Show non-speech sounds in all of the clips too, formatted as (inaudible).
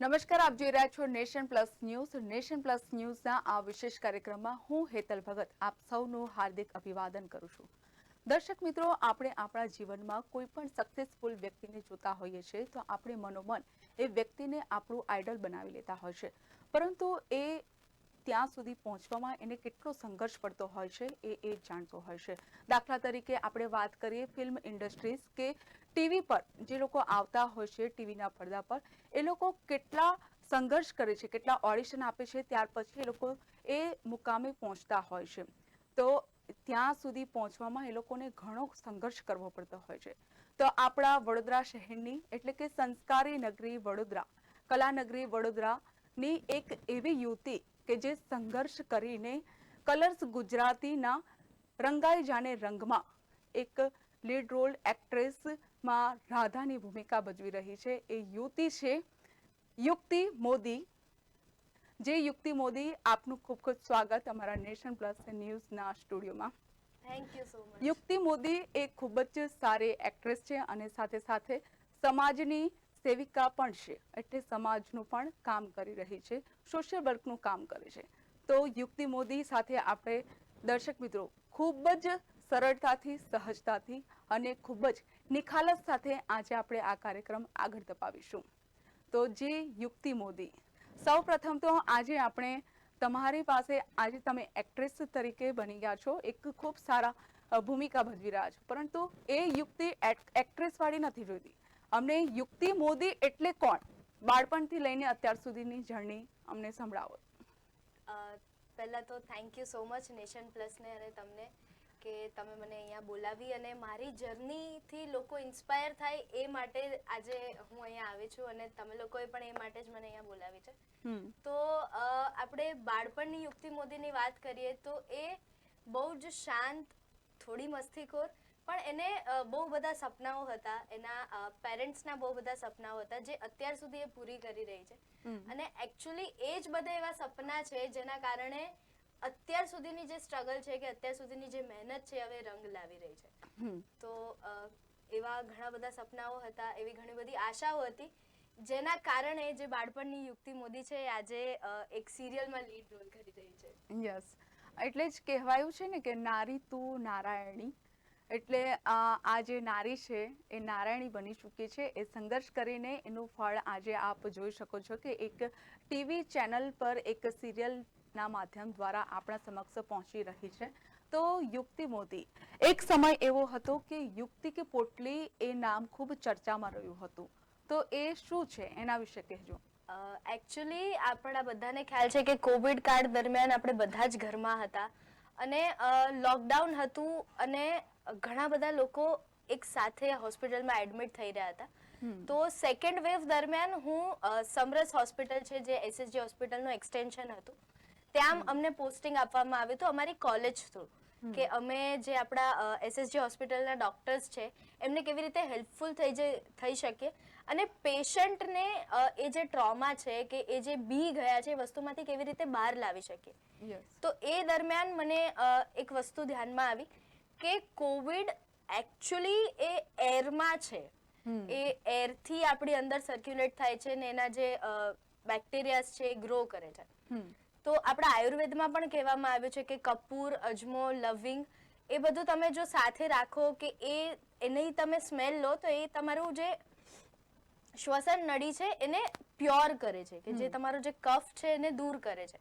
નમસ્કાર, આપ જોઈ રહ્યા છો nation plus news. Nation plus ન્યૂઝના આ વિશેષ કાર્યક્રમમાં હું હેતલ ભગત આપ સૌનું હાર્દિક અભિવાદન કરું છું. દર્શક મિત્રો, આપણે આપણા જીવનમાં કોઈ પણ સક્સેસફુલ વ્યક્તિને જોતા હોઈએ છીએ તો આપણે મનોમન એ વ્યક્તિને આપણું આઈડલ બનાવી લેતા હોય છે. પરંતુ એ ત્યાં સુધી પહોંચવામાં એને કેટલો સંઘર્ષ પડતો હોય છે એ એ જાણતો હોય છે. દાખલા તરીકે આપણે વાત કરીએ ફિલ્મ ઇન્ડસ્ટ્રીઝ કે ટીવી પર જે લોકો આવતા હોય છે ટીવીના પડદા પર, એ લોકો કેટલા સંઘર્ષ કરે છે, કેટલા ઓડિશન આપે છે, ત્યાર પછી એ લોકો એ મુકામે પહોંચતા હોય છે. તો ત્યાં સુધી પહોંચવામાં એ લોકોને ઘણો સંઘર્ષ કરવો પડતો હોય છે. તો આપણા વડોદરા શહેરની એટલે કે સંસ્કારી નગરી વડોદરા કલાનગરી વડોદરાની એક એવી યુવતી કે જે સંઘર્ષ કરીને કલર્સ ગુજરાતીના રંગાઈ જાને રંગમાં એક લીડ રોલ એક્ટ્રેસમાં રાધાની ભૂમિકા ભજવી રહી છે. એ યુવતી છે. યુક્તિ મોદી. જે યુક્તિ મોદી આપનું ખૂબ ખૂબ સ્વાગત અમારા નેશન પ્લસ ન્યૂઝના સ્ટુડિયોમાં. થેન્ક યુ સો મચ યુક્તિ મોદી એ ખૂબ જ સારી એક્ટ્રેસ છે અને સાથે સાથે સમાજની સેવિકા પણ છે, એટલે સમાજનું પણ કામ કરી રહી છે સોશિયલ વર્કનું કામ કરે છે. તો યુક્તિ મોદી સાથે આપણે દર્શક મિત્રો ખૂબ જ સરળતાથી, સહજતાથી અને ખૂબ જ નિખાલસ સાથે આજે આપણે આ કાર્યક્રમ આગળ ધપાવીશું. તો જે યુક્તિ મોદી સૌ પ્રથમ તો આજે આપણે તમારી પાસે, આજે તમે એક્ટ્રેસ તરીકે બની ગયા છો, એક ખૂબ સારા ભૂમિકા ભજવી રહ્યા છો, પરંતુ એ યુક્તિ એક્ટ્રેસવાળી નથી જોઈતી. અમને યુક્તિ મોદી એટલે કોણ? બાળપણથી લઈને અત્યાર સુધીની જર્ની અમને સંભળાવો. પહેલા તો thank you so much nation પ્લસને અને તમને કે તમે મને અહીંયા બોલાવી અને મારી જર્નીથી લોકો ઇન્સ્પાયર થાય એ માટે આજે હું અહીંયા આવી છું અને તમે લોકોએ પણ એ માટે જ મને અહીંયા બોલાવી છે. તો અ, આપણે બાળપણની યુક્તિ મોદીની વાત કરીએ તો એ બહુ જ શાંત થોડી મસ્તીખોર પણ એને બહુ બધા સપનાઓ હતા. એના પેરેન્ટ્સના બહુ બધા સપનાઓ હતા જે અત્યાર સુધી એ પૂરી કરી રહી છે. અને એકચ્યુઅલી એ જ બધા એવા સપના છે જેના કારણે અત્યાર સુધીની જે સ્ટ્રગલ છે કે અત્યાર સુધીની જે મહેનત છે હવે રંગ લાવી રહી છે. તો એવા ઘણા બધા સપનાઓ હતા એવી ઘણી બધી આશાઓ હતી જેના કારણે જે બાળપણની યુક્તિ મોદી છે આજે એક સિરિયલમાં લીડ રોલ કરી રહી છે. યસ એટલે જ કહેવાયું છે ને કે નારી તું નારાયણી. એટલે આ જે નારી છે, એ નારાયણી બની ચૂકી છે. એ સંઘર્ષ કરીને એનું ફળ આજે આપ જોઈ શકો છો કે એક ટીવી ચેનલ પર એક સિરિયલના માધ્યમ દ્વારા આપણા સમક્ષ પહોંચી રહી છે. તો યુક્તિ મોદી. એક સમય એવો હતો કે યુક્તિ કે પોટલી એ નામ ખૂબ ચર્ચામાં રહ્યું હતું. તો એ શું છે? એના વિશે કહેજો. એકચ્યુઅલી આપણા બધાને ખ્યાલ છે કે કોવિડ કાળ દરમિયાન આપણે બધા જ ઘરમાં હતા. અને લોકડાઉન હતું અને ઘણા બધા લોકો એક સાથે હોસ્પિટલમાં એડમિટ થઈ રહ્યા હતા. તો સેકન્ડ વેવ દરમિયાન હું સમરસ હોસ્પિટલ છે જે એસએસજી હોસ્પિટલનું એક્સટેન્શન હતું ત્યાં અમને પોસ્ટિંગ આપવામાં આવ્યું હતું અમારી કોલેજ થ્રુ કે અમે જે આપણા એસએસજી હોસ્પિટલના ડોક્ટર્સ છે એમને કેવી રીતે હેલ્પફુલ થઈ જઈ થઈ શકીએ અને પેશન્ટને એ જે ટ્રોમા છે કે એ જે બી ગયા છે એ વસ્તુમાંથી કેવી રીતે બહાર લાવી શકીએ તો એ દરમિયાન મને એક વસ્તુ ધ્યાનમાં આવી કે કોવિડ એકચ્યુઅલી એ એરમાં છે. એ એરથી આપણી અંદર સર્ક્યુલેટ થાય છે ને એના જે બેક્ટેરિયાસ છે એ ગ્રો કરે છે. તો આપણા આયુર્વેદમાં પણ કહેવામાં આવ્યું છે કે કપૂર અજમો લવિંગ એ બધું તમે જો સાથે રાખો કે એ એની તમે સ્મેલ લો તો એ તમારું જે શ્વસન નળી છે એને પ્યોર કરે છે કે જે તમારો જે કફ છે એને દૂર કરે છે.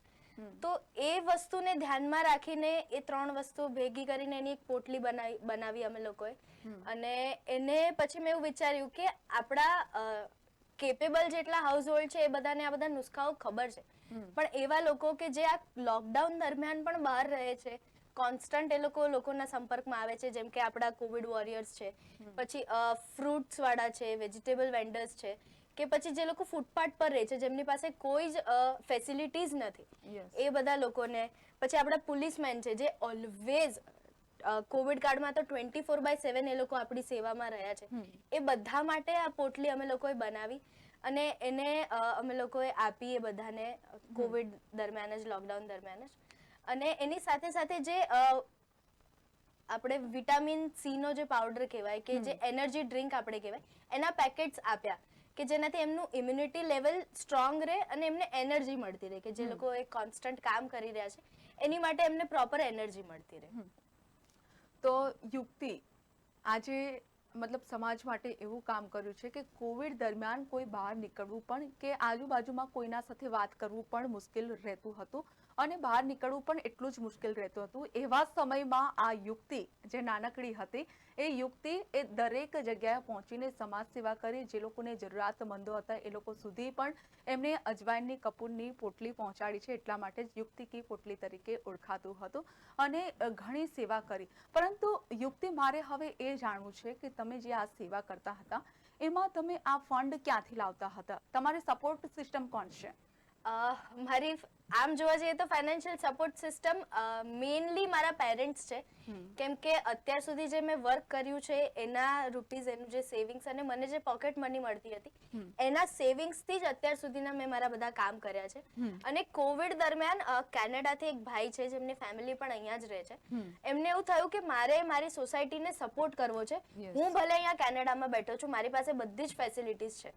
તો એ વસ્તુને ધ્યાનમાં રાખીને એ ત્રણ વસ્તુ ભેગી કરીને એની એક પોટલી બનાવી બનાવી અમે લોકોએ. અને એને પછી મેં એવું વિચાર્યું કે આપણા કેપેબલ જેટલા હાઉસ હોલ્ડ છે એ બધાને આ બધા નુસ્ખાઓ ખબર છે. પણ એવા લોકો કે જે આ લોકડાઉન દરમિયાન પણ બહાર રહે છે કોન્સ્ટન્ટ એ લોકો લોકોના સંપર્કમાં આવે છે જેમ કે આપણા કોવિડ વોરિયર્સ છે. પછી ફ્રૂટ્સ વાળા છે વેજીટેબલ વેન્ડર્સ છે. કે પછી જે લોકો ફૂટપાથ પર રહે છે જેમની પાસે કોઈ જ ફેસિલિટીઝ નથી એ બધા લોકોને પછી આપણા પોલીસમેન છે જે ઓલવેઝ કોવિડ કાળમાં તો ટ્વેન્ટી ફોર બાય સેવન એ લોકો આપણી સેવામાં રહ્યા છે. એ બધા માટે આ પોટલી અમે લોકોએ બનાવી અને એને અમે લોકોએ આપી એ બધાને કોવિડ દરમિયાન જ લોકડાઉન દરમિયાન જ. અને એની સાથે સાથે જે આપણે વિટામિન સી નો જે પાવડર કહેવાય કે જે એનર્જી ડ્રિંક આપણે કહેવાય એના પેકેટ્સ આપ્યા. કે જેનાથી એમનું ઇમ્યુનિટી લેવલ સ્ટ્રોંગ રહે અને એમને એનર્જી મળતી રહે કે જે લોકો એક કોન્સ્ટન્ટ કામ કરી રહ્યા છે એની માટે એમને પ્રોપર એનર્જી મળતી રહે. તો યુક્તિ આજે મતલબ સમાજ માટે એવું કામ કર્યું છે કે કોવિડ દરમિયાન કોઈ બહાર નીકળવું પણ કે આજુબાજુમાં કોઈના સાથે વાત કરવું પણ મુશ્કેલ રહેતું હતું. અને બહાર નીકળવું પણ એટલું જ મુશ્કેલ રહેતું હતું. એવા સમયમાં આ યુક્તિ જે નાનકડી હતી, એ યુક્તિ એ દરેક જગ્યાએ પહોંચીને સમાજ સેવા કરી. જે લોકોને જરૂરિયાતમંદો હતા, એ લોકો સુધી પણ એમણે અજવાઈનની કપૂરની પોટલી પહોંચાડી છે. એટલા માટે જ યુક્તિ કી પોટલી તરીકે ઓળખાતું હતું અને ઘણી સેવા કરી. પરંતુ યુક્તિ મારે હવે એ જાણવું છે કે તમે જે આ સેવા કરતા હતા, એમાં તમે આ ફંડ ક્યાંથી લાવતા હતા? તમારી સપોર્ટ સિસ્ટમ કોણ છે? મારી આમ જોવા જઈએ તો ફાઇનાન્શિયલ સપોર્ટ સિસ્ટમ મેઇનલી મારા પેરેન્ટ્સ છે. કેમ કે અત્યાર સુધી જે મેં વર્ક કર્યું છે એના રૂપીઝ એનું જે સેવિંગ્સ અને મને જે પોકેટ મની મળતી હતી એના સેવિંગ્સથી જ અત્યાર સુધીના મેં મારા બધા કામ કર્યા છે. અને કોવિડ દરમિયાન કેનેડાથી એક ભાઈ છે જેમની ફેમિલી પણ અહીંયા જ રહે છે. એમને એવું થયું કે મારે મારી સોસાયટીને સપોર્ટ કરવો છે. હું ભલે અહીંયા કેનેડામાં બેઠો છું મારી પાસે બધી જ ફેસિલિટીઝ છે.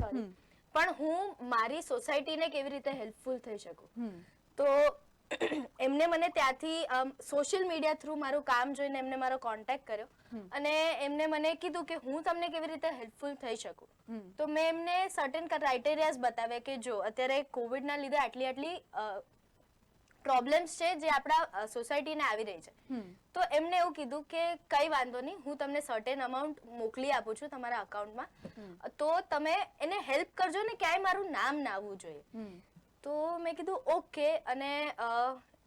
સોરી. પણ હું મારી સોસાયટીને કેવી રીતે હેલ્પફુલ થઈ શકું? તો (clears throat) એમને મને ત્યાંથી સોશિયલ મીડિયા થ્રુ મારું કામ જોઈને એમને મારો કોન્ટેક્ટ કર્યો. અને એમને મને કીધું કે હું તમને કેવી રીતે હેલ્પફુલ થઈ શકું? તો મેં એમને સર્ટેન ક્રાઇટેરિયાઝ બતાવ્યા કે જો અત્યારે કોવિડના લીધે આટલી આટલી પ્રોબ્લેમ્સ છે જે આપણા સોસાયટીને આવી રહી છે. તો એમને એવું કીધું કે કઈ વાંધો નહીં હું તમને સર્ટેન અમાઉન્ટ મોકલી આપું છું તમારા અકાઉન્ટમાં તો તમે એને હેલ્પ કરજો ને ક્યાંય મારું નામ ના આવવું જોઈએ. તો મેં કીધું ઓકે. અને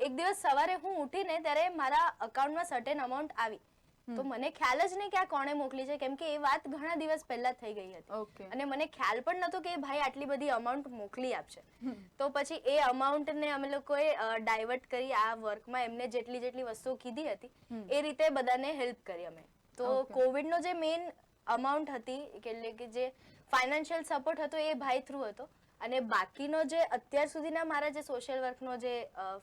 એક દિવસ સવારે હું ઉઠીને ત્યારે મારા અકાઉન્ટમાં સર્ટેન અમાઉન્ટ આવી. તો મને ખ્યાલ જ નહીં કે આ કોણે મોકલી છે કેમ કે એ વાત ઘણા દિવસ પહેલા થઈ ગઈ હતી. અને મને ખ્યાલ પણ નતો કે ભાઈ આટલી બધી અમાઉન્ટ મોકલી આપશે. તો પછી એ અમાઉન્ટ ને અમે લોકોએ ડાયવર્ટ કરી આ વર્કમાં એમને જેટલી જેટલી વસ્તુઓ કીધી હતી એ રીતે બધાને હેલ્પ કરી અમે. તો. કોવિડનો જે મેઇન અમાઉન્ટ હતી એટલે કે જે ફાઇનાન્શિયલ સપોર્ટ હતો એ ભાઈ થ્રુ હતો. અને બાકીનો જે અત્યાર સુધીના મારા જે સોશિયલ વર્કનો જે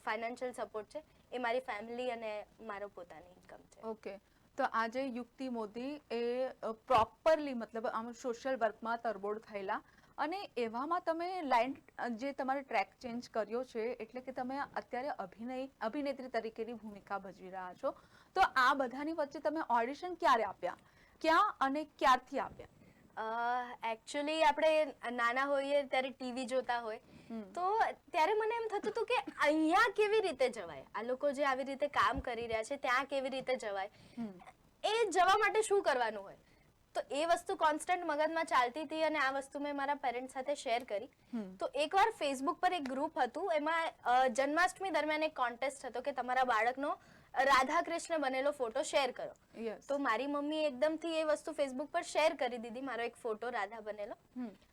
ફાઇનાન્શિયલ સપોર્ટ છે એ મારી ફેમિલી અને મારો પોતાની ઇન્કમ છે. ઓકે. તો આજે યુક્તિ મોદી એ પ્રોપરલી મતલબ આમ સોશિયલ વર્કમાં તરબોળ થયેલા. અને એવામાં તમે લાઈન જે તમારે ટ્રેક ચેન્જ કર્યો છે, એટલે કે તમે અત્યારે અભિનય, અભિનેત્રી તરીકેની ભૂમિકા ભજવી રહ્યા છો, તો આ બધાની વચ્ચે તમે ઓડિશન ક્યારે આપ્યા? ક્યાં અને ક્યારથી આપ્યા? એકચ્યુઅલી આપણે નાના હોઈએ ત્યારે ટીવી જોતા હોય. તો ત્યારે મને એમ થતું હતું કે અહીંયા કેવી રીતે જવાય? આ લોકો જે આવી રીતે કામ કરી રહ્યા છે ત્યાં કેવી રીતે જવાય? એ જવા માટે શું કરવાનું હોય? તો એ વસ્તુ કોન્સ્ટન્ટ મગજમાં ચાલતી હતી અને આ વસ્તુ મેં મારા પેરેન્ટ્સ સાથે શેર કરી. તો એકવાર ફેસબુક પર એક ગ્રુપ હતું એમાં જન્માષ્ટમી દરમિયાન એક કોન્ટેસ્ટ હતો કે તમારા બાળકનો રાધા કૃષ્ણ બનેલો ફોટો શેર કરો તો મારી મમ્મી એકદમથી એ વસ્તુ ફેસબુક પર શેર કરી દીધી. મારો એક ફોટો રાધા બનેલો.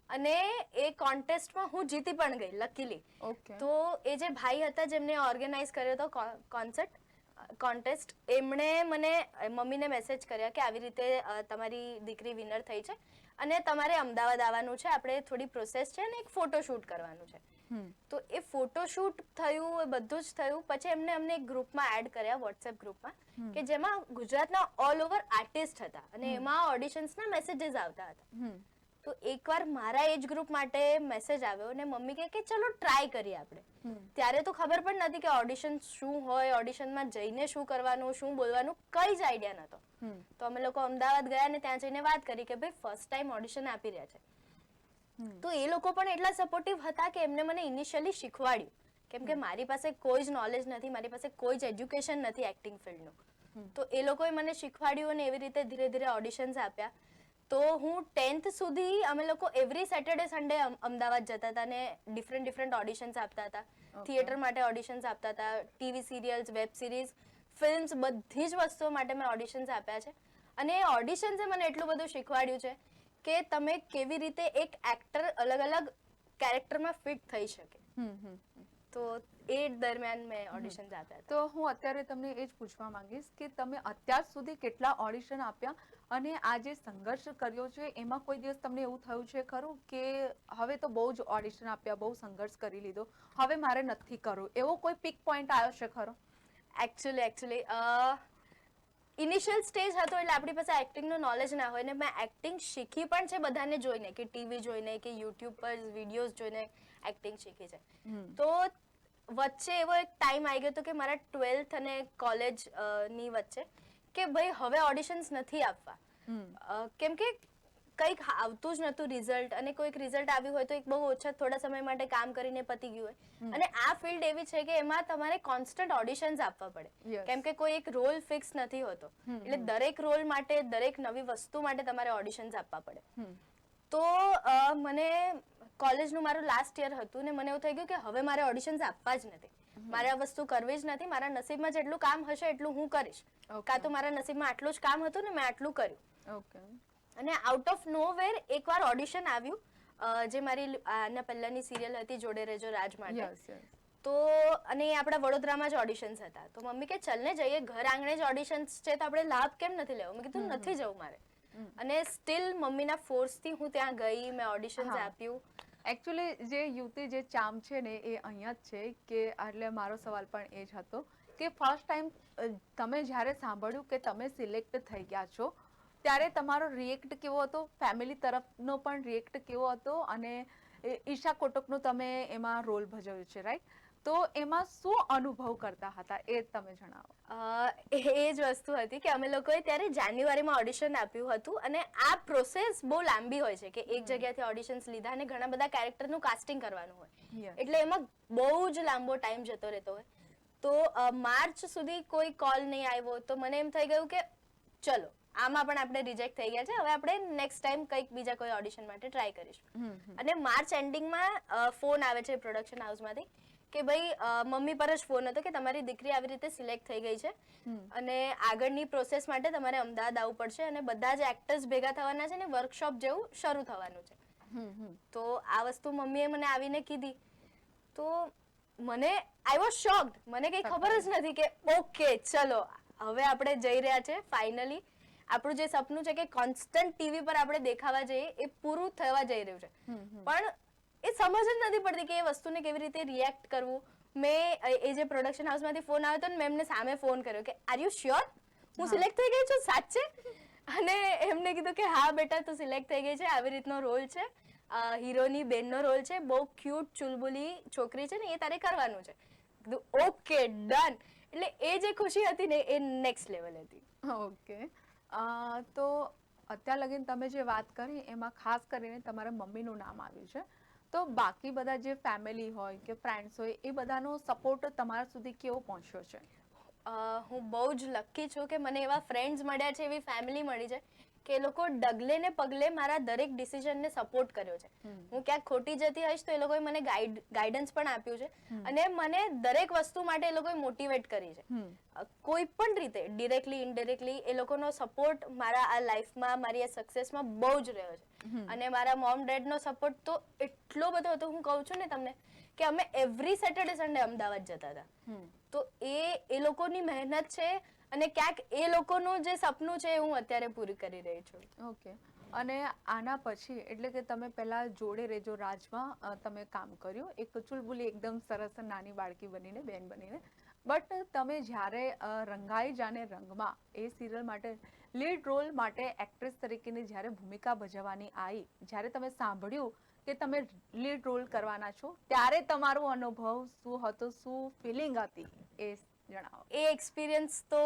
અને એ કોન્ટેસ્ટમાં હું જીતી પણ ગઈ લકીલી ઓકે તો એ જે ભાઈ હતા જેમને ઓર્ગેનાઇઝ કર્યો હતો કોન્સર્ટ કોન્ટેસ્ટ એમણે મને મમ્મીને મેસેજ કર્યા કે આવી રીતે તમારી દીકરી વિનર થઈ છે. અને તમારે અમદાવાદ આવવાનું છે. આપણે થોડી પ્રોસેસ છે અને એક ફોટોશૂટ કરવાનું છે. તો એ ફોટોશૂટ થયું એ બધું જ થયું. પછી એમને અમને એક ગ્રુપમાં એડ કર્યા વોટ્સએપ ગ્રુપમાં કે જેમાં ગુજરાતના ઓલ ઓવર આર્ટિસ્ટ હતા. અને એમાં ઓડિશન્સના મેસેજીસ આવતા હતા. તો એકવાર મારા એજ ગ્રુપ માટે મેસેજ આવ્યો અને મમ્મી કહે કે ચલો ટ્રાય કરીએ આપણે. ત્યારે તો ખબર પણ નથી કે ઓડિશન શું હોય ઓડિશનમાં જઈને શું કરવાનું શું બોલવાનું કઈ જ આઈડિયા નહોતો. તો અમે લોકો અમદાવાદ ગયા અને ત્યાં જઈને વાત કરી કે ભાઈ ફર્સ્ટ ટાઈમ ઓડિશન આપી રહ્યા છે. તો એ લોકો પણ એટલા સપોર્ટિવ હતા કે એમને મને ઇનિશિયલી શીખવાડ્યું. કેમ કે મારી પાસે કોઈ જ નોલેજ નથી મારી પાસે કોઈ જ એજ્યુકેશન નથી એક્ટિંગ ફિલ્ડનું તો એ લોકોએ મને શીખવાડ્યું અને એવી રીતે ધીરે ધીરે ઓડિશન્સ આપ્યા. તો હું ટેન્થ સુધી અમે લોકો એવરી સેટરડે સન્ડે અમદાવાદ જતા હતા અને ડિફરન્ટ ડિફરન્ટ ઓડિશન્સ આપતા હતા. થિયેટર માટે ઓડિશન્સ આપતા હતા TV serials web series films બધી જ વસ્તુઓ માટે મેં ઓડિશન્સ આપ્યા છે. અને એ ઓડિશન્સે મને એટલું બધું શીખવાડ્યું છે કે તમે કેવી રીતે એક એક્ટર અલગ અલગ કેરેક્ટરમાં ફિટ થઈ શકે. તો એ દરમિયાન મેં ઓડિશન આપ્યા તો હું અત્યારે તમને એ જ પૂછવા માંગીશ કે તમે અત્યાર સુધી કેટલા ઓડિશન આપ્યા અને આ જે સંઘર્ષ કર્યો છે એમાં કોઈ દિવસ તમને એવું થયું છે ખરું કે હવે તો બહુ જ ઓડિશન આપ્યા બહુ સંઘર્ષ કરી લીધો હવે મારે નથી કરવું? એવો કોઈ પીક પોઈન્ટ આવ્યો છે ખરો? એકચ્યુઅલી એકચ્યુઅલી ઇનિશિયલ સ્ટેજ હતો એટલે આપણી પાસે એક્ટિંગનું નોલેજ ના હોય ને મેં એક્ટિંગ શીખી પણ છે બધાને જોઈને કે ટીવી જોઈને કે યુટ્યુબ પર વિડીયોઝ જોઈને એક્ટિંગ શીખી છે. તો વચ્ચે એવો એક ટાઈમ આવી ગયો હતો કે મારા ટ્વેલ્થ અને કોલેજની વચ્ચે કે ભાઈ હવે ઓડિશન્સ નથી આપવા. કેમ કે કંઈક આવતું જ નતું રિઝલ્ટ અને કોઈક રિઝલ્ટ આવ્યું હોય તો એક બહુ ઓછા થોડા સમય માટે કામ કરીને પતી ગયું હોય. અને આ ફિલ્ડ એવી છે કે એમાં તમારે કોન્સ્ટન્ટ ઓડિશન્સ આપવા પડે. કેમ કે કોઈ એક રોલ ફિક્સ નથી હોતો. એટલે દરેક રોલ માટે દરેક નવી વસ્તુ માટે તમારે ઓડિશન્સ આપવા પડે. તો મને કોલેજનું મારું લાસ્ટ યર હતું ને મને એવું થઈ ગયું કે હવે મારે ઓડિશન્સ આપવા જ નથી. મારે આ વસ્તુ કરવી જ નથી. મારા નસીબમાં જેટલું કામ હશે એટલું હું કરીશ. કાં તો મારા નસીબમાં આટલું જ કામ હતું ને મેં આટલું કર્યું. ઓકે અને આઉટ ઓફ નો વેર એકવાર ઓડિશન આવ્યું જે મારી આના પહેલાની સિરિયલ હતી જોડે રહેજો રાજ માટે. તો અને આપણા વડોદરામાં જ ઓડિશન્સ હતા. તો મમ્મી કે ચલ ને જઈએ ઘર આંગણે જ ઓડિશન્સ છે તો આપણે લાભ કેમ નથી લેવો? મેં કીધું નથી જવું મારે. અને સ્ટીલ મમ્મીના ફોર્સથી હું ત્યાં ગઈ મેં ઓડિશન્સ આપ્યું. એકચ્યુઅલી જે યુવતી જે ચામ છે ને એ અહીંયા જ છે કે એટલે મારો સવાલ પણ એ જ હતો કે ફર્સ્ટ ટાઈમ તમે જ્યારે સાંભળ્યું કે તમે સિલેક્ટ થઈ ગયા છો ત્યારે તમારો રિએક્ટ કેવો હતો? ફેમિલી તરફનો પણ રિએક્ટ કેવો હતો? અને ઈશા કોટકનો તમે એમાં રોલ ભજવ્યો છે રાઈટ તો એમાં શું અનુભવ કરતા હતા એ તમે જણાવો. એ જ વસ્તુ હતી કે અમે લોકોએ ત્યારે જાન્યુઆરીમાં ઓડિશન આપ્યું હતું અને આ પ્રોસેસ બહુ લાંબી હોય છે કે એક જગ્યાથી ઓડિશન્સ લીધા અને ઘણા બધા કેરેક્ટરનું કાસ્ટિંગ કરવાનું હોય. એટલે એમાં બહુ જ લાંબો ટાઈમ જતો રહેતો હોય. તો માર્ચ સુધી કોઈ કોલ નહીં આવ્યો તો મને એમ થઈ ગયું કે ચલો આમાં પણ આપણે રિજેક્ટ થઈ ગયા છે. હવે આપણે નેક્સ્ટ ટાઈમ કંઈક બીજા કોઈ ઓડિશન માટે ટ્રાય કરીશું. અને માર્ચ એન્ડિંગમાં ફોન આવે છે પ્રોડક્શન હાઉસમાંથી કે ભાઈ મમ્મી પર જ ફોન હતો કે તમારી દીકરી આવી રીતે સિલેક્ટ થઈ ગઈ છે. અને આગળની પ્રોસેસ માટે તમારે અમદાવાદ આવવું પડશે અને બધા જ એક્ટર્સ ભેગા થવાના છે ને વર્કશોપ જેવું શરૂ થવાનું છે. તો આ વસ્તુ મમ્મીએ મને આવીને કીધી. તો મને આઈ વોઝ શોક્ડ મને કંઈ ખબર જ નથી કે ઓકે ચલો હવે આપણે જઈ રહ્યા છે ફાઇનલી આપણું જે સપનું છે કે કોન્સ્ટન્ટ ટીવી પર આપણે દેખાવા જઈએ એ પૂરું થવા જઈ રહ્યું છે. પણ એ સમજ જ નથી પડતી કે એ વસ્તુને કેવી રીતે રિએક્ટ કરવું. મેં એ- જે પ્રોડક્શન હાઉસમાંથી ફોન આવ્યો હતો ને મેં એમને સામે ફોન કર્યો કે આર યુ શ્યોર હું સિલેક્ટ થઈ ગઈ છું? સાચે અને એમને કીધું કે હા બેટા તું સિલેક્ટ થઈ ગઈ છે. આવી રીતનો રોલ છે. હીરોની બેનનો રોલ છે. બહુ ક્યુટ ચુલબુલી છોકરી છે ને એ તારે કરવાનું છે. ઓકે ડન એટલે એ જે ખુશી હતી ને એ નેક્સ્ટ લેવલ હતી. ઓકે તો અત્યાર લગીન તમે જે વાત કરી, એમાં ખાસ કરીને તમારા મમ્મીનું નામ આવ્યું છે. તો બાકી બધા જે ફેમિલી હોય કે ફ્રેન્ડ્સ હોય, એ બધાનો સપોર્ટ તમારા સુધી કેવો પહોંચ્યો છે? હું બહુ જ લકી છું કે મને એવા ફ્રેન્ડ્સ મળ્યા છે, એવી ફેમિલી મળી છે. કે એ લોકો ડગલે ને પગલે મારા દરેક ડિસિઝનને સપોર્ટ કર્યો છે. હું ક્યાંક ખોટી જતી હઈશ તો એ લોકોએ મને ગાઈડ ગાઈડન્સ પણ આપ્યું છે. અને મને દરેક વસ્તુ માટે એ લોકોએ મોટિવેટ કરી છે. કોઈ પણ રીતે ડિરેક્ટલી ઇનડિરેક્ટલી એ લોકોનો સપોર્ટ મારા આ લાઈફમાં મારી આ સક્સેસમાં બહુ જ રહ્યો છે. અને મારા મોમ ડેડનો સપોર્ટ તો એટલો બધો હતો. હું કહું છું ને તમને કે અમે એવરી સેટરડે સન્ડે અમદાવાદ જતા હતા. તો એ એ લોકોની મહેનત છે અને ક્યાંક એ લોકોનું જે સપનું છે એ હું અત્યારે પૂરી કરી રહી છું. ઓકે. અને આના પછી, એટલે કે તમે પહેલા જોડે રેજો રાજમાં તમે કામ કર્યું. એક ચુલબુલી એકદમ સરસ નાની બાળકી બનીને, બેન બનીને. બટ તમે જ્યારે રંગાઈ જાને રંગમાં, એ સિરિયલ માટે લીડ રોલ માટે એક્ટ્રેસ તરીકેની જ્યારે ભૂમિકા ભજવવાની આવી જ્યારે તમે સાંભળ્યું કે તમે લીડ રોલ કરવાના છો, ત્યારે તમારો અનુભવ શું હતો, શું ફિલિંગ હતી એ જણાવો એ એક્સપિરિયન્સ તો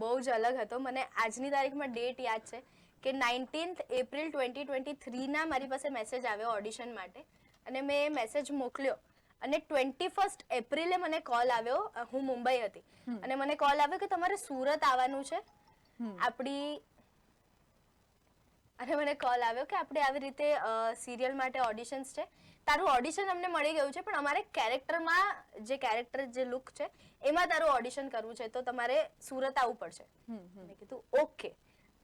બહુ જ અલગ હતો. મને આજની તારીખમાં ડેટ યાદ છે કે નાઇન્ટીન્થ એપ્રિલ ટ્વેન્ટી ટ્વેન્ટી થ્રીના મારી પાસે મેસેજ આવ્યો ઓડિશન માટે અને મેં એ મેસેજ મોકલ્યો. અને ટ્વેન્ટી ફર્સ્ટ એપ્રિલે મને કોલ આવ્યો હું મુંબઈ હતી. અને મને કોલ આવ્યો કે તમારે સુરત આવવાનું છે. આપણી અને મને કોલ આવ્યો કે આપણે આવી રીતે સિરિયલ માટે ઓડિશન્સ છે. તારું ઓડિશન અમને મળી ગયું છે પણ અમારે કેરેક્ટરમાં જે કેરેક્ટર જે લુક છે એમાં તારું ઓડિશન કરવું છે તો તમારે સુરત આવવું પડશે. મેં કીધું ઓકે.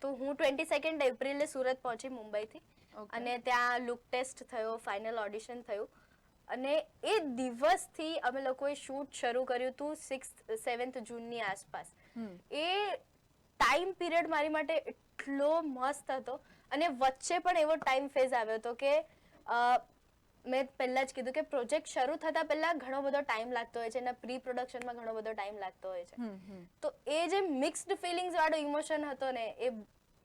તો હું ટ્વેન્ટી સેકન્ડ એપ્રિલે સુરત પહોંચી મુંબઈથી અને ત્યાં લુક ટેસ્ટ થયો ફાઇનલ ઓડિશન થયું. અને એ દિવસથી અમે લોકોએ શૂટ શરૂ કર્યું હતું સિક્સ સેવન્થ જૂનની આસપાસ. એ ટાઈમ પીરિયડ મારી માટે એટલો મસ્ત હતો. અને વચ્ચે પણ એવો ટાઈમ ફેઝ આવ્યો હતો કે મેં પહેલા જ કીધું કે પ્રોજેક્ટ શરૂ થતાં પહેલા ઘણો બધો ટાઈમ લાગતો હોય છે અને પ્રી પ્રોડક્શનમાં ઘણો બધો ટાઈમ લાગતો હોય છે. તો એ જે મિક્સ્ડ ફિલિંગ્સ વાળો ઇમોશન હતો ને એ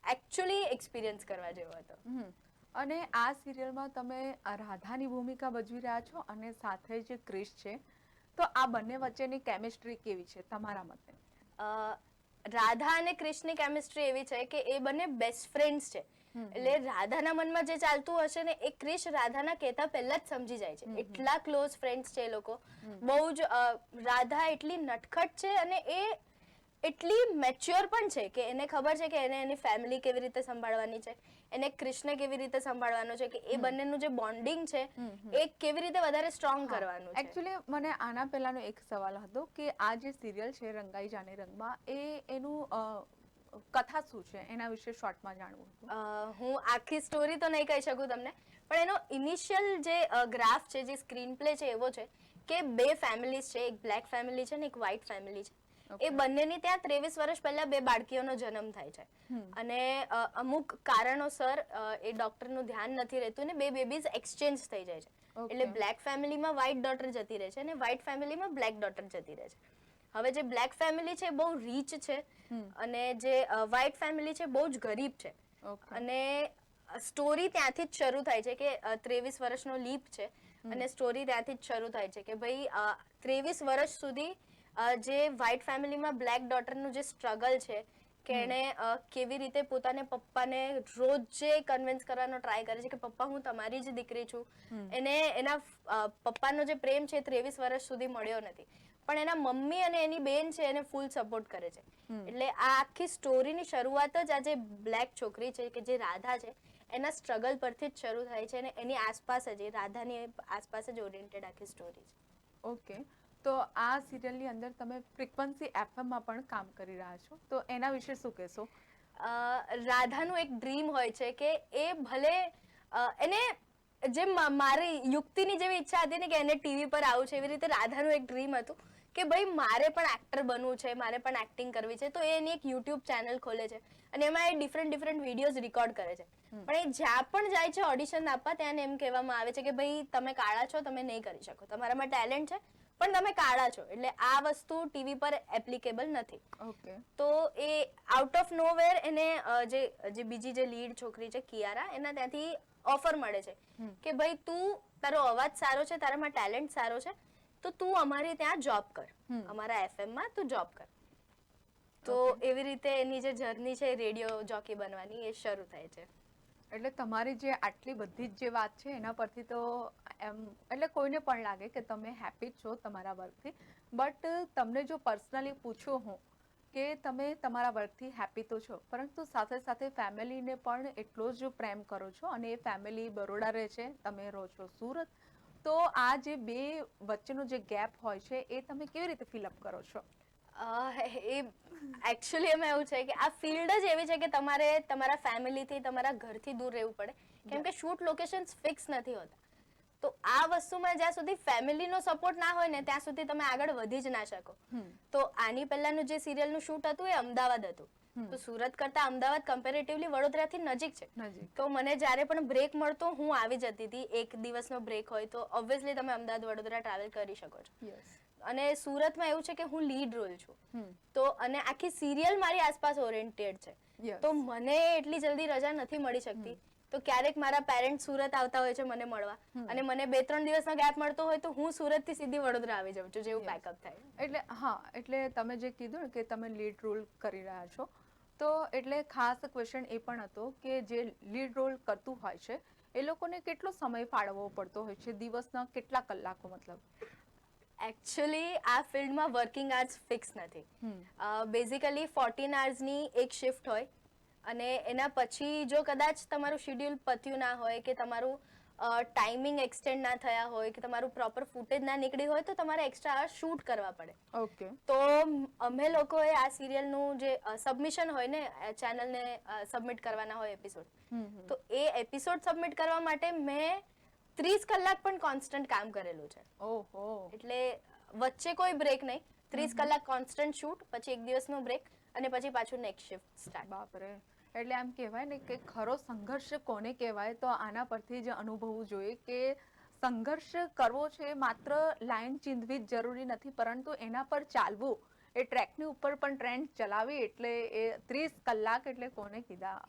એકચ્યુઅલી એક્સપિરિયન્સ કરવા જેવો હતો. અને આ સિરિયલમાં તમે રાધાની ભૂમિકા ભજવી રહ્યા છો અને સાથે જે ક્રિશ છે. તો આ બંને વચ્ચેની કેમિસ્ટ્રી કેવી છે તમારા મતે? રાધા અને ક્રિશની કેમિસ્ટ્રી એવી છે કે એ બંને બેસ્ટ ફ્રેન્ડ્સ છે. એટલે રાધાના મનમાં જે ચાલતું હશે ને એ ક્રિશ રાધાના કહેતા પહેલા જ સમજી જાય છે. એટલા ક્લોઝ ફ્રેન્ડ્સ છે એ લોકો. બહુ જ રાધા એટલી નટખટ છે અને એ એટલી મેચ્યોર પણ છે કે એને ખબર છે કે એને એની ફેમિલી કેવી રીતે સંભાળવાની છે એને કૃષ્ણ કેવી રીતે સંભાળવાનો છે કે એ બંનેનું જે બોન્ડિંગ છે એ કેવી રીતે વધારે સ્ટ્રોંગ કરવાનું છે. એકચ્યુઅલી મને આના પહેલાનો એક સવાલ હતો કે આ જે સિરિયલ છે રંગાઈ જાને રંગમાં એ એનું કથા શું છે? એના વિશે શોર્ટમાં જાણવું હું આખી સ્ટોરી તો નહીં કહી શકું તમને પણ એનો ઇનિશિયલ જે ગ્રાફ છે જે સ્ક્રીન પ્લે છે એવો છે કે બે ફેમિલીઝ છે એક બ્લેક ફેમિલી છે ને એક વ્હાઇટ ફેમિલી છે. એ બંનેની ત્યાં ત્રેવીસ વર્ષ પહેલા બે બાળકીઓનો જન્મ થાય છે. અને અમુક કારણોસર એ ડોક્ટરનું ધ્યાન નથી રહેતું ને બે બેબીઝ એક્સચેન્જ થઈ જાય છે. એટલે બ્લેક ફેમિલીમાં વ્હાઇટ ડોટર જતી રહે છે અને વ્હાઇટ ફેમિલીમાં બ્લેક ડોટર જતી રહે છે. હવે જે બ્લેક ફેમિલી છે બહુ રીચ છે અને જે વ્હાઇટ ફેમિલી છે બહુ જ ગરીબ છે. અને સ્ટોરી ત્યાંથી જ શરૂ થાય છે કે ત્રેવીસ વર્ષનો લીપ છે અને સ્ટોરી ત્યાંથી જ શરૂ થાય છે કે ભાઈ ત્રેવીસ વર્ષ સુધી જે વ્હાઇટ ફેમિલીમાં બ્લેક ડોટરનું જે સ્ટ્રગલ છે કે એણે કેવી રીતે પોતાને પપ્પાને રોજ જે કન્વિન્સ કરવાનો ટ્રાય કરે છે કે પપ્પા હું તમારી જ દીકરી છું. એને એના પપ્પાનો જે પ્રેમ છે ત્રેવીસ વર્ષ સુધી મળ્યો નથી. પણ એના મમ્મી અને એની બેન છે એને ફૂલ સપોર્ટ કરે છે. એટલે આ આખી સ્ટોરીની શરૂઆત જ આ જે બ્લેક છોકરી છે કે જે રાધા છે એના સ્ટ્રગલ પરથી જ શરૂ થાય છે અને એની આસપાસ જ એ રાધાની આસપાસ જ ઓરિએન્ટેડ આખી સ્ટોરી છે. ઓકે. તો આ સિરિયલની અંદર તમે ફ્રિકવન્સી એફએમમાં પણ કામ કરી રહ્યા છો. તો એના વિશે શું કહેશો? રાધાનું એક ડ્રીમ હોય છે કે એ ભલે એને જે મારી યુક્તિની જેવી ઈચ્છા હતી ને કે એને ટીવી પર આવું છે એવી રીતે રાધાનું એક ડ્રીમ હતું કે ભાઈ મારે પણ એક્ટર બનવું છે મારે પણ એક્ટિંગ કરવી છે તો એની એક યુટ્યુબ ચેનલ ખોલે છે અને એમાં એ ડિફરન્ટ ડિફરન્ટ વિડીયોઝ રેકોર્ડ કરે છે. પણ એ જ્યાં પણ જાય છે ઓડિશન આપવા ત્યાં એમ કહેવામાં આવે છે કે ભાઈ તમે કાળા છો તમે નહીં કરી શકો. તમારામાં ટેલેન્ટ છે પણ તમે કાળા છો એટલે આ વસ્તુ ટીવી પર એપ્લિકેબલ નથી. ઓકે. તો એ આઉટ ઓફ નોવેર એને જે જે બીજી જે લીડ છોકરી છે કિયારા એના ત્યાંથી ઓફર મળે છે. કે ભાઈ તું તારો અવાજ સારો છે તારામાં ટેલેન્ટ સારો છે તો તું અમારે ત્યાં જોબ કર. અમારા એફએમમાં તું જોબ કર. તો એવી રીતે એની જે જર્ની છે રેડિયો જોકી બનવાની એ શરૂ થાય છે. એટલે તમારી જે આટલી બધી જ જે વાત છે એના પરથી તો એમ એટલે કોઈને પણ લાગે કે તમે હેપી છો તમારા વર્કથી બટ તમને જો પર્સનલી પૂછું હું કે તમે તમારા વર્કથી હેપી તો છો પરંતુ સાથે સાથે ફેમિલીને પણ એટલો જ પ્રેમ કરો છો અને એ ફેમિલી બરોડા રહે છે તમે રહો છો સુરત તો આ જે બે વચ્ચેનો જે ગેપ હોય છે એ તમે કેવી રીતે ફિલઅપ કરો છો? એ એકચ્યુઅલી એમાં એવું છે કે આ ફિલ્ડ જ એવી છે કે તમારે તમારા ફેમિલીથી તમારા ઘરથી દૂર રહેવું પડે. કેમ કે શૂટ લોકેશન્સ ફિક્સ નથી હોતા. તો આ વસ્તુમાં જ્યાં સુધી ફેમિલીનો સપોર્ટ ના હોય ને ત્યાં સુધી તમે આગળ વધી જ ના શકો. તો આની પહેલાનું જે સિરિયલનું શૂટ હતું એ અમદાવાદ હતું. તો સુરત કરતા અમદાવાદ કમ્પેરેટિવલી વડોદરાથી નજીક છે. તો મને જ્યારે પણ બ્રેક મળતો હું આવી જતી હતી. એક દિવસનો બ્રેક હોય તો ઓબ્વિયસલી તમે અમદાવાદ વડોદરા ટ્રાવેલ કરી શકો છો. અને સુરતમાં એવું છે કે હું લીડ રોલ છું. તો અને આખી સિરિયલ મારી આસપાસ ઓરિએન્ટેડ છે. તો મને એટલી જલ્દી રજા નથી મળી શકતી. તો ક્યારેક મારા પેરેન્ટ સુરત આવતા હોય છે મને મળવા. અને મને બે ત્રણ દિવસનો ગેપ મળતો હોય તો હું સુરતથી સીધી વડોદરા આવી જાઉં છું જેવું બેકઅપ થાય. એટલે હા એટલે તમે જે કીધું ને કે તમે લીડ રોલ કરી રહ્યા છો તો એટલે ખાસ ક્વેશ્ચન એ પણ હતો કે જે લીડ રોલ કરતું હોય છે એ લોકોને કેટલો સમય ફાળવવો પડતો હોય છે? દિવસના કેટલા કલાકો મતલબ? એકચ્યુઅલી આ ફિલ્ડમાં વર્કિંગ આર્સ ફિક્સ નથી. બેઝિકલી ફોર્ટીન આવર્સની એક શિફ્ટ હોય. અને એના પછી જો કદાચ તમારું શેડ્યુલ પત્યું ના હોય કે તમારું ટાઈમિંગ એક્સટેન્ડ ના થયા હોય કે તમારું પ્રોપર ફૂટેજ ના નીકળી હોય તો તમારે એક્સ્ટ્રા શૂટ કરવા પડે. ઓકે. તો અમે લોકોએ આ સિરિયલનું જે સબમિશન હોય ને ચેનલને સબમિટ કરવાના હોય એપિસોડ. તો એ એપિસોડ સબમિટ કરવા માટે મેં ત્રીસ કલાક પણ કોન્સ્ટન્ટ કામ કરેલું છે. ઓહો. એટલે વચ્ચે કોઈ બ્રેક નહીં. ત્રીસ કલાક કોન્સ્ટન્ટ શૂટ પછી એક દિવસનો બ્રેક અને પછી પાછું નેક્સ્ટ શિફ્ટ સ્ટાર્ટ બાપરે. એટલે આમ કહેવાય ને કે ખરો સંઘર્ષ કોને કહેવાય? તો આના પરથી જ અનુભવવું જોઈએ કે સંઘર્ષ કરવો છે માત્ર લાઈન ચીંધવી જ જરૂરી નથી પરંતુ એના પર ચાલવું. એ ટ્રેકની ઉપર પણ ટ્રેન ચલાવી એટલે એ ત્રીસ કલાક એટલે કોને કીધા?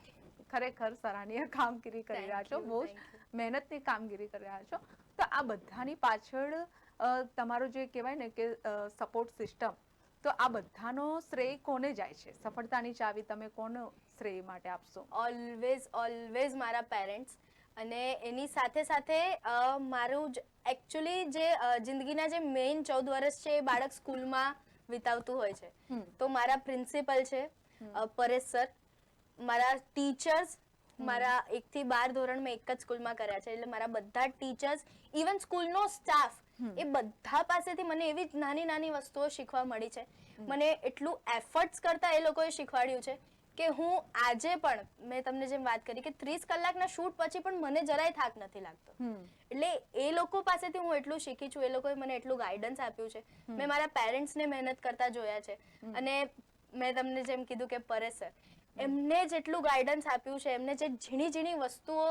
ખરેખર સરાહનીય કામગીરી કરી રહ્યા છો બહુ જ મહેનતની કામગીરી કરી રહ્યા છો. તો આ બધાની પાછળ તમારું તમારો જે કહેવાય ને કે સપોર્ટ સિસ્ટમ તો આ બધાનો શ્રેય કોને જાય છે? સફળતાની ચાવી તમે કોનો શ્રેય માટે આપશો. ઓલવેઝ ઓલવેઝ મારા પેરેન્ટ્સ અને એની સાથે સાથે મારું જ એકચ્યુઅલી જે જિંદગીના જે મેઇન ચૌદ વર્ષ છે એ બાળક સ્કૂલમાં વિતાવતું હોય છે. તો મારા પ્રિન્સિપલ છે પરેશ સર. મારા ટીચર્સ મારા એકથી બાર ધોરણ મેં એક જ સ્કૂલમાં કર્યા છે. એટલે મારા બધા ટીચર્સ ઇવન સ્કૂલનો સ્ટાફ એ બધા પાસેથી મને એવી જ નાની નાની વસ્તુઓ શીખવા મળી છે. મને એટલું એફર્ટ્સ કરતા એ લોકોએ શીખવાડ્યું છે કે હું આજે પણ મેં તમને જેમ વાત કરી કે ત્રીસ કલાકના શૂટ પછી પણ મને જરાય થાક નથી લાગતો. એટલે એ લોકો પાસેથી હું એટલું શીખી છું એ લોકોએ મને એટલું ગાઈડન્સ આપ્યું છે. મેં મારા પેરેન્ટ્સને મહેનત કરતા જોયા છે. અને મેં તમને જેમ કીધું કે પરેશ સર એમને જેટલું ગાઈડન્સ આપ્યું છે એમને જે ઝીણી ઝીણી વસ્તુઓ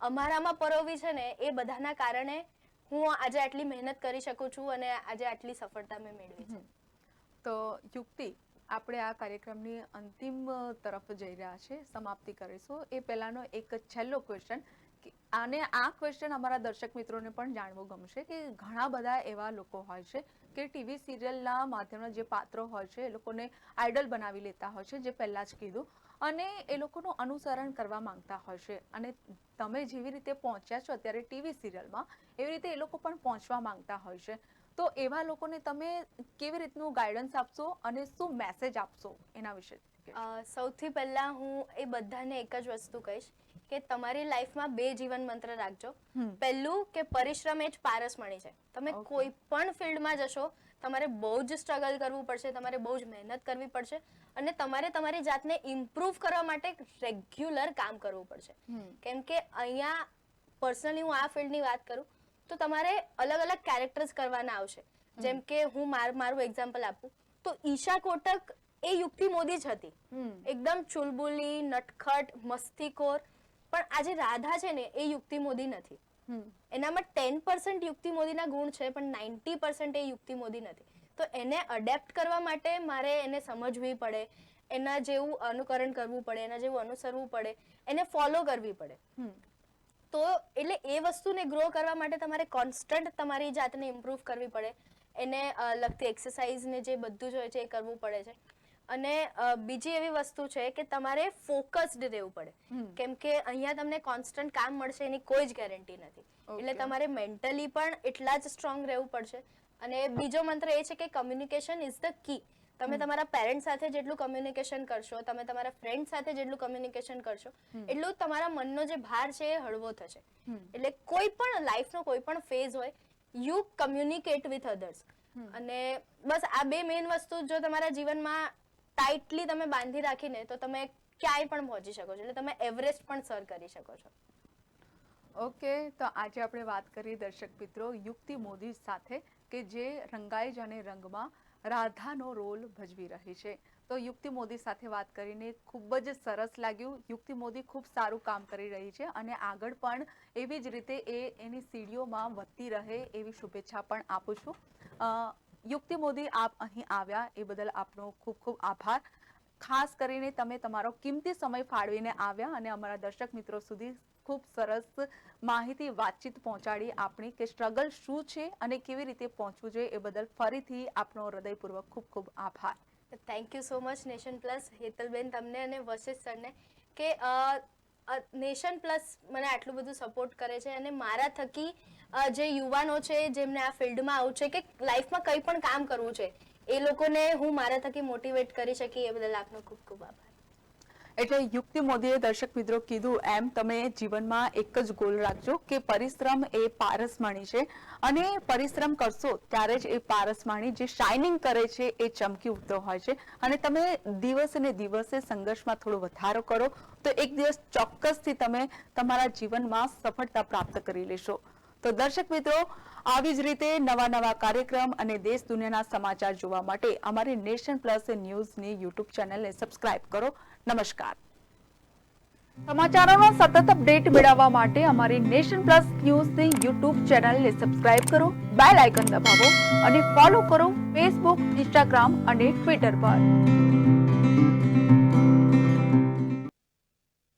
અમારામાં પરોવી છે ને એ બધાના કારણે હું આજે આટલી મહેનત કરી શકું છું અને આજે આટલી સફળતા મેં મેળવી છે. તો યુક્તિ આપણે આ કાર્યક્રમની અંતિમ તરફ જઈ રહ્યા છે, સમાપ્તિ કરીશું. એ પહેલાનો એક છેલ્લો ક્વેશ્ચન અને આ ક્વેશ્ચન અમારા દર્શક મિત્રોને પણ જાણવું ગમશે કે ઘણા બધા એવા લોકો હોય છે કે ટીવી સિરિયલના માધ્યમના જે પાત્રો હોય છે, એ લોકોને આઇડલ બનાવી લેતા હોય છે, જે પહેલાં જ કીધું. અને એ લોકોનું અનુસરણ કરવા માંગતા હોય છે. અને તમે જેવી રીતે પહોંચ્યા છો અત્યારે ટીવી સિરિયલમાં એવી રીતે એ લોકો પણ પહોંચવા માંગતા હોય છે. તો એવા લોકોને તમે કેવી રીતનું ગાઈડન્સ આપશો અને શું મેસેજ આપશો એના વિશે? સૌથી પહેલા હું એ બધાને એક જ વસ્તુ કહીશ કે તમારી લાઈફમાં બે જીવન મંત્ર રાખજો. પહેલું કે પરિશ્રમ એ જ પારસમણી છે. તમે કોઈ પણ ફિલ્ડમાં જશો તમારે બહુ જ સ્ટ્રગલ કરવું પડશે તમારે બહુ જ મહેનત કરવી પડશે અને તમારે તમારી જાતને ઇમ્પ્રૂવ કરવા માટે રેગ્યુલર કામ કરવું પડશે. કેમ કે અહીંયા પર્સનલી હું આ ફિલ્ડની વાત કરું તો તમારે અલગ અલગ કેરેક્ટર્સ કરવાના આવશે. જેમ કે હું માર મારું એક્ઝામ્પલ આપું. તો ઈશા કોટક એ યુક્તિ મોદી જ હતી. એકદમ ચુલબુલી નટખટ મસ્તીખોર. પણ આજે રાધા છે ને એ યુક્તિ મોદી નથી. એનામાં ટેન પર્સન્ટ યુક્તિ મોદીના ગુણ છે પણ નાઇન્ટી પર્સન્ટ એ યુક્તિ મોદી નથી. તો એને અડેપ્ટ કરવા માટે મારે એને સમજવી પડે. એના જેવું અનુકરણ કરવું પડે એના જેવું અનુસરવું પડે. એને ફોલો કરવી પડે. તો એટલે એ વસ્તુને ગ્રો કરવા માટે તમારે કોન્સ્ટન્ટ તમારી જાતને ઇમ્પ્રૂવ કરવી પડે. એને લગતી એક્સરસાઇઝ ને જે બધું જ હોય છે એ કરવું પડે છે. અને બીજી એવી વસ્તુ છે કે તમારે ફોકસ્ડ રહેવું પડે. કેમ કે અહીંયા તમને કોન્સ્ટન્ટ કામ મળશે એની કોઈ જ ગેરંટી નથી. એટલે તમારે મેન્ટલી પણ એટલા જ સ્ટ્રોંગ રહેવું પડશે. અને બીજો મંત્ર એ છે કે કમ્યુનિકેશન ઇઝ ધ કી તમે તમારા પેરેન્ટ સાથે જેટલું કમ્યુનિકેશન કરશો તમે તમારા ફ્રેન્ડ સાથે જેટલું કમ્યુનિકેશન કરશો એટલું તમારા મનનો જે ભાર છે એ હળવો થશે. એટલે કોઈ પણ લાઈફનો કોઈ પણ ફેઝ હોય યુ કમ્યુનિકેટ વિથ અધર્સ અને બસ આ બે મેઇન વસ્તુ જો તમારા જીવનમાં ટાઈટલી તમે બાંધી રાખીને તો તમે ક્યાંય પણ પહોંચી શકો છો. એટલે તમે એવરેસ્ટ પણ સર કરી શકો છો. ઓકે તો આજે આપણે વાત કરી દર્શક મિત્રો યુક્તિ મોદી સાથે કે જે રંગાઈ અને રંગમાં રાધાનો રોલ ભજવી રહી છે. તો યુક્તિ મોદી સાથે વાત કરીને ખૂબ જ સરસ લાગ્યું. યુક્તિ મોદી ખૂબ સારું કામ કરી રહી છે અને આગળ પણ એવી જ રીતે એ એની સીડીઓમાં વધતી રહે એવી શુભેચ્છા પણ આપું છું. યુક્તિ મોદી આપ અહીં આવ્યા એ બદલ આપનો ખૂબ ખૂબ આભાર. ખાસ કરીને તમે તમારો કિંમતી સમય ફાળવીને આવ્યા અને અમારા દર્શક મિત્રો સુધી ખૂબ સરસ માહિતી વાતચીત પહોંચાડી આપણી કે સ્ટ્રગલ શું છે અને કેવી રીતે પહોંચવું જોઈએ એ બદલ ફરીથી આપનો હૃદયપૂર્વક ખૂબ ખૂબ આભાર. Thank you so much Nation Plus Hetalben તમને અને વશિષ સરને કે નેશન પ્લસ મને આટલું બધું સપોર્ટ કરે છે અને મારા થકી જે યુવાનો છે, જેમને આ ફિલ્ડમાં આવું છે કે લાઈફમાં કંઈ પણ કામ કરવું છે, એ લોકોને હું મારા થકી મોટિવેટ કરી શકી એ બદલ આપનો ખૂબ ખૂબ આભાર. એટલે યુક્તિ મોદીએ દર્શક મિત્રો કીધું એમ, તમે જીવનમાં એક જ ગોલ રાખજો કે પરિશ્રમ એ પારસમણી છે. અને પરિશ્રમ કરશો ત્યારે જ એ પારસમણી જે શાઇનિંગ કરે છે એ ચમકી ઉઠતો હોય છે. અને તમે દિવસે ને દિવસે સંઘર્ષમાં થોડો વધારો કરો, તો એક દિવસ ચોક્કસથી તમે તમારા જીવનમાં સફળતા પ્રાપ્ત કરી લેશો. તો દર્શક મિત્રો, આવી જ રીતે નવા નવા કાર્યક્રમ અને દેશ દુનિયાના સમાચાર જોવા માટે અમારી નેશન પ્લસ ન્યૂઝની યુટ્યુબ ચેનલને સબસ્ક્રાઇબ કરો. નમસ્કાર. સમાચારોનો સતત અપડેટ મેળવવા માટે અમારી નેશન પ્લસ ન્યૂઝની યુટ્યુબ ચેનલને સબસ્ક્રાઇબ કરો, બેલ આઇકન દબાવો અને ફોલો કરો ફેસબુક, ઇન્સ્ટાગ્રામ અને ટ્વિટર પર.